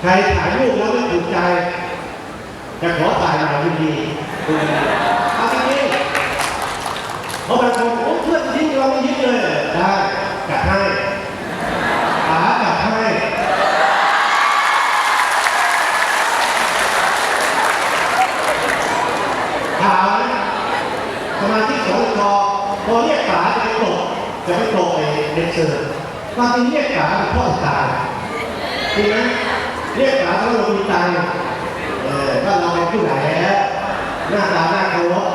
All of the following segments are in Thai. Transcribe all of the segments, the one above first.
ใครถ่ายรูปแล้วไม่ถูกใจ จะขอถ่ายหน่อยดีๆเอาทีนี้เพราะบางคนโอ้เพื่อนทิ้งเราไม่ยึดเลยได้จัดให้ขาจัดให้ถามสมาชิกสงฆ์พอพอเรียกขาจะไปกรบจะไปกรบไอ้เด็กเสิร์ฟความจริงเรียกขาเป็นพ่อตายจริงไหม เรียกขาเพราะเรามีใจเออว่าเราเป็นผู้ใหญ่แล้วหน้าตาหน้าเคารพ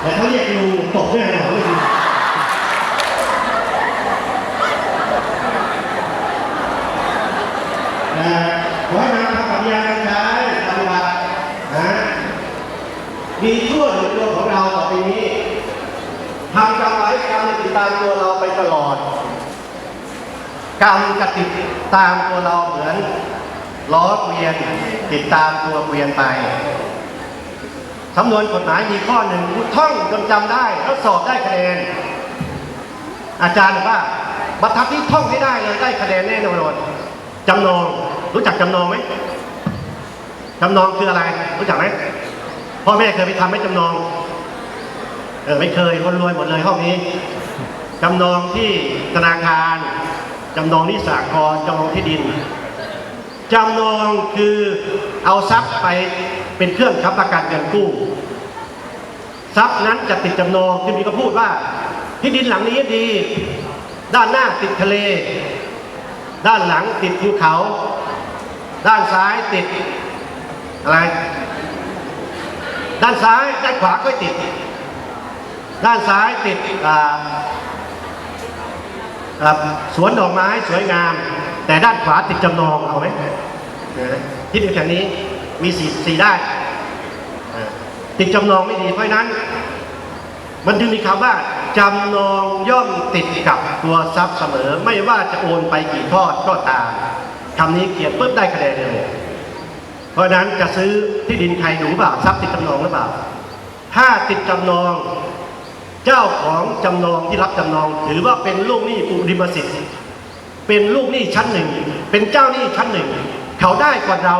แต่เขาเรียกลุงตกแน่นอนไม่ดีนะขอให้นำคำปฏิญาการใช้ปฏิบัตินะมีชั่วในตัวของเราต่อไปนี้ ทำกรรมไว้กรรมจะติดตามตัวเราไปตลอด กรรมจะติดตามตัวเราเหมือนล้อเกวียนติดตามตัวเกวียนไปสำนวนกฎหมายมีข้อหนึ่งท่องจนจำได้แล้วสอบได้คะแนน อาจารย์บอกว่าบรรทัดนี้ท่องให้ได้เลยได้คะแนนแน่นอนจำนองรู้จักจำนองไหมจำนองคืออะไร รู้จักไหมพ่อแม่เคยไปทำไหมจำนอง เออไม่เคยคนรวยหมดเลยห้องนี้จำนองที่ธนาคารจำนองที่สากลจำนองที่ดินจำนองคือเอาทรัพย์ไปเป็นเครื่องค้ำประกันเงินกู้ ทรัพย์นั้นจะติดจำนองที่มีก็พูดว่า ที่ดินหลังนี้ดี ด้านหน้าติดทะเล ด้านหลังติดภูเขา ด้านซ้ายติดอะไร ด้านซ้ายด้านขวาก็ติด ด้านซ้ายติดสวนดอกไม้สวยงาม แต่ด้านขวาติดจำนองเอาไหมที่ดินแห่นี้มีสี่สี่ด้ ติดจำนองไม่ดีเพราะนั้น มันจึงมีคำว่าจำนองย่อมติดกับตัวทรัพย์เสมอ ไม่ว่าจะโอนไปกี่ทอดก็ตามคำนี้เขียนปุ๊บได้คะแนนเลยเพราะฉะนั้นจะซื้อที่ดินใครหนูเปล่าทรัพย์ติดจำนองหรือเปล่า ถ้าติดจำนอง เจ้าของจำนองที่รับจำนอง ถือว่าเป็นลูกหนี้อุริมสิทธิ์เป็นลูกหนี้ชั้นหนึ่ง เป็นเจ้าหนี้ชั้นหนึ่ง เขาได้กว่าเรา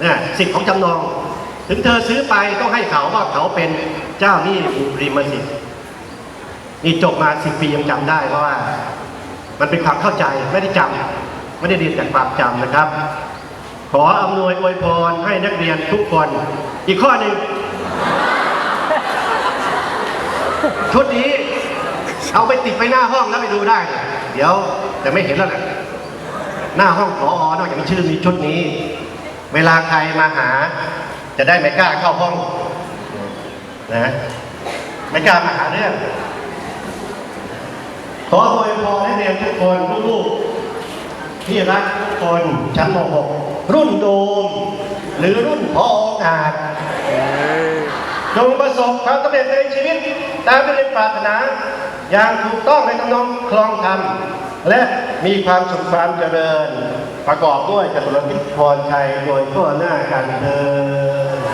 เนี่ยสิทธิ์ของจำนอง ถึงเธอซื้อไปต้องให้เขาว่าเขาเป็นเจ้าหนี้อุริมสิทธิ์นี่จบมาสิบปียังจำได้เพราะว่า มันเป็นความเข้าใจไม่ได้จำไม่ได้เรียนจากความจำนะครับ ขออำนวยอวยพรให้นักเรียนทุกคน อีกข้อหนึ่ง ชุดนี้เอาไปติดไปหน้าห้องแล้วไปดูได้ เดี๋ยวแต่ไม่เห็นแล้วแหละหน้าห้องพออนอกจากมีชื่อมีชุดนี้ เวลาใครมาหา จะได้ไม่กล้าเข้าห้องนะไม่กล้ามาหาเรื่อง ขออวยพรให้เรียนทุกคนลูกๆที่รักทุกคนชั้นม .6 รุ่นโดม หรือรุ่นพออาจ จงประสบความสำเร็จในชีวิต ตามที่ได้ปรารถนา อย่างถูกต้องในทำนองคลองธรรม และมีความสุขความเจริญ ประกอบด้วยจตุรพิธพรชัยโดยทั่วหน้ากันเธอ